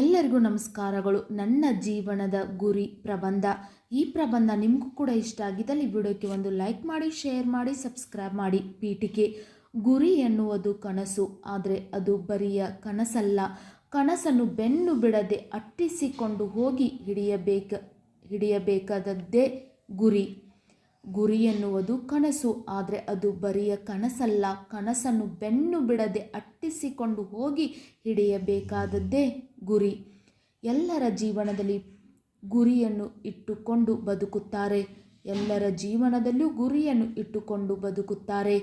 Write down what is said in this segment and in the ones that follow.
ಎಲ್ಲರಿಗೂ ನಮಸ್ಕಾರಗಳು. ನನ್ನ ಜೀವನದ ಗುರಿ ಪ್ರಬಂಧ. ಈ ಪ್ರಬಂಧ ನಿಮಗೂ ಕೂಡ ಇಷ್ಟ ಆಗಿದ್ದಲ್ಲಿ ವಿಡಿಯೋಕ್ಕೆ ಒಂದು ಲೈಕ್ ಮಾಡಿ, ಶೇರ್ ಮಾಡಿ, ಸಬ್ಸ್ಕ್ರೈಬ್ ಮಾಡಿ. ಪೀಠಿಕೆ. ಗುರಿ ಎನ್ನುವುದು ಕನಸು. ಆದರೆ ಅದು ಬರಿಯ ಕನಸಲ್ಲ. ಕನಸನ್ನು ಬೆನ್ನು ಬಿಡದೆ ಅಟ್ಟಿಸಿಕೊಂಡು ಹೋಗಿ ಹಿಡಿಯಬೇಕ, ಹಿಡಿಯಬೇಕಾದದ್ದೇ ಗುರಿ. ಗುರಿ ಎನ್ನುವುದು ಕನಸು. ಆದರೆ ಅದು ಬರಿಯ ಕನಸಲ್ಲ. ಕನಸನ್ನು ಬೆನ್ನು ಬಿಡದೆ ಅಟ್ಟಿಸಿಕೊಂಡು ಹೋಗಿ ಹಿಡಿಯಬೇಕಾದದ್ದೇ ಗುರಿ. ಎಲ್ಲರ ಜೀವನದಲ್ಲಿ ಗುರಿಯನ್ನು ಇಟ್ಟುಕೊಂಡು ಬದುಕುತ್ತಾರೆ. ಎಲ್ಲರ ಜೀವನದಲ್ಲೂ ಗುರಿಯನ್ನು ಇಟ್ಟುಕೊಂಡು ಬದುಕುತ್ತಾರೆ.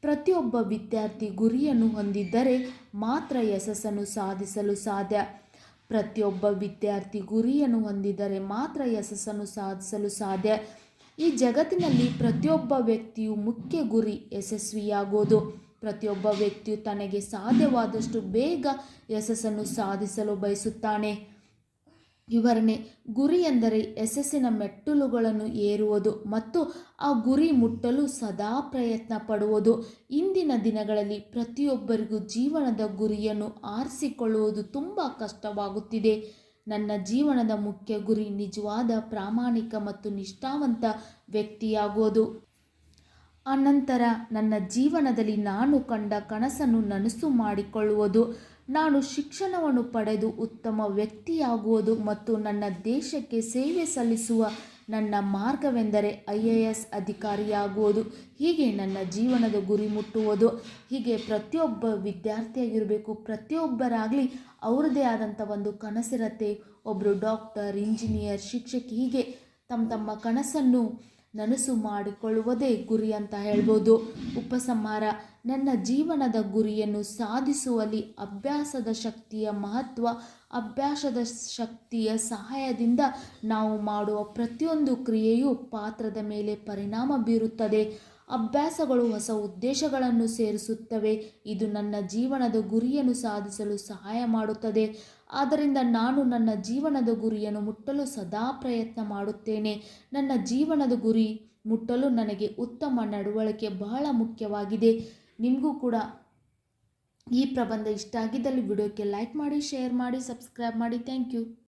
ಪ್ರತಿಯೊಬ್ಬ ವಿದ್ಯಾರ್ಥಿ ಗುರಿಯನ್ನು ಹೊಂದಿದ್ದರೆ ಮಾತ್ರ ಯಶಸ್ಸನ್ನು ಸಾಧಿಸಲು ಸಾಧ್ಯ. ಪ್ರತಿಯೊಬ್ಬ ವಿದ್ಯಾರ್ಥಿ ಗುರಿಯನ್ನು ಹೊಂದಿದರೆ ಮಾತ್ರ ಯಶಸ್ಸನ್ನು ಸಾಧಿಸಲು ಸಾಧ್ಯ. ಈ ಜಗತ್ತಿನಲ್ಲಿ ಪ್ರತಿಯೊಬ್ಬ ವ್ಯಕ್ತಿಯು ಮುಖ್ಯ ಗುರಿ ಯಶಸ್ವಿಯಾಗೋದು. ಪ್ರತಿಯೊಬ್ಬ ವ್ಯಕ್ತಿಯು ತನಗೆ ಸಾಧ್ಯವಾದಷ್ಟು ಬೇಗ ಯಶಸ್ಸನ್ನು ಸಾಧಿಸಲು ಬಯಸುತ್ತಾನೆ. ವಿವರಣೆ, ಗುರಿ ಎಂದರೆ ಯಶಸ್ಸಿನ ಮೆಟ್ಟಲುಗಳನ್ನು ಏರುವುದು ಮತ್ತು ಆ ಗುರಿ ಮುಟ್ಟಲು ಸದಾ ಪ್ರಯತ್ನ ಪಡುವುದು ಇಂದಿನ ದಿನಗಳಲ್ಲಿ ಪ್ರತಿಯೊಬ್ಬರಿಗೂ ಜೀವನದ ಗುರಿಯನ್ನು ಆರಿಸಿಕೊಳ್ಳುವುದು ತುಂಬ ಕಷ್ಟವಾಗುತ್ತಿದೆ. ನನ್ನ ಜೀವನದ ಮುಖ್ಯ ಗುರಿ ನಿಜವಾದ ಪ್ರಾಮಾಣಿಕ ಮತ್ತು ನಿಷ್ಠಾವಂತ ವ್ಯಕ್ತಿಯಾಗೋದು ಅನಂತರ ನನ್ನ ಜೀವನದಲ್ಲಿ ನಾನು ಕಂಡ ಕನಸನ್ನು ನನಸು ಮಾಡಿಕೊಳ್ಳುವುದು, ನಾನು ಶಿಕ್ಷಣವನ್ನು ಪಡೆದು ಉತ್ತಮ ವ್ಯಕ್ತಿಯಾಗುವುದು ಮತ್ತು ನನ್ನ ದೇಶಕ್ಕೆ ಸೇವೆ ಸಲ್ಲಿಸುವ ನನ್ನ ಮಾರ್ಗವೆಂದರೆ ಐ ಎ ಎಸ್ ಅಧಿಕಾರಿಯಾಗುವುದು. ಹೀಗೆ ನನ್ನ ಜೀವನದ ಗುರಿ ಮುಟ್ಟುವುದು. ಹೀಗೆ ಪ್ರತಿಯೊಬ್ಬ ವಿದ್ಯಾರ್ಥಿಯಾಗಿರಬೇಕು. ಪ್ರತಿಯೊಬ್ಬರಾಗಲಿ ಅವರದೇ ಆದಂಥ ಒಂದು ಕನಸಿರತ್ತೆ. ಒಬ್ಬರು ಡಾಕ್ಟರ್, ಇಂಜಿನಿಯರ್, ಶಿಕ್ಷಕಿ ಹೀಗೆ ತಮ್ಮ ತಮ್ಮ ಕನಸನ್ನು ನನಸು ಮಾಡಿಕೊಳ್ಳುವುದೇ ಗುರಿ ಅಂತ ಹೇಳ್ಬೋದು. ಉಪಸಂಹಾರ, ನನ್ನ ಜೀವನದ ಗುರಿಯನ್ನು ಸಾಧಿಸುವಲ್ಲಿ ಅಭ್ಯಾಸದ ಶಕ್ತಿಯ ಮಹತ್ವ, ಅಭ್ಯಾಸದ ಶಕ್ತಿಯ ಸಹಾಯದಿಂದ ನಾವು ಮಾಡುವ ಪ್ರತಿಯೊಂದು ಕ್ರಿಯೆಯೂ ಪಾತ್ರದ ಮೇಲೆ ಪರಿಣಾಮ ಬೀರುತ್ತದೆ. ಅಭ್ಯಾಸಗಳು ಹೊಸ ಉದ್ದೇಶಗಳನ್ನು ಸೇರಿಸುತ್ತವೆ. ಇದು ನನ್ನ ಜೀವನದ ಗುರಿಯನ್ನು ಸಾಧಿಸಲು ಸಹಾಯ ಮಾಡುತ್ತದೆ. ಆದ್ದರಿಂದ ನಾನು ನನ್ನ ಜೀವನದ ಗುರಿಯನ್ನು ಮುಟ್ಟಲು ಸದಾ ಪ್ರಯತ್ನ ಮಾಡುತ್ತೇನೆ. ನನ್ನ ಜೀವನದ ಗುರಿ ಮುಟ್ಟಲು ನನಗೆ ಉತ್ತಮ ನಡವಳಿಕೆ ಬಹಳ ಮುಖ್ಯವಾಗಿದೆ. ನಿಮಗೂ ಕೂಡ ಈ ಪ್ರಬಂಧ ಇಷ್ಟ ಆಗಿದ್ದಲ್ಲಿ ವಿಡಿಯೋಕ್ಕೆ ಲೈಕ್ ಮಾಡಿ, ಶೇರ್ ಮಾಡಿ, ಸಬ್ಸ್ಕ್ರೈಬ್ ಮಾಡಿ. Thank you.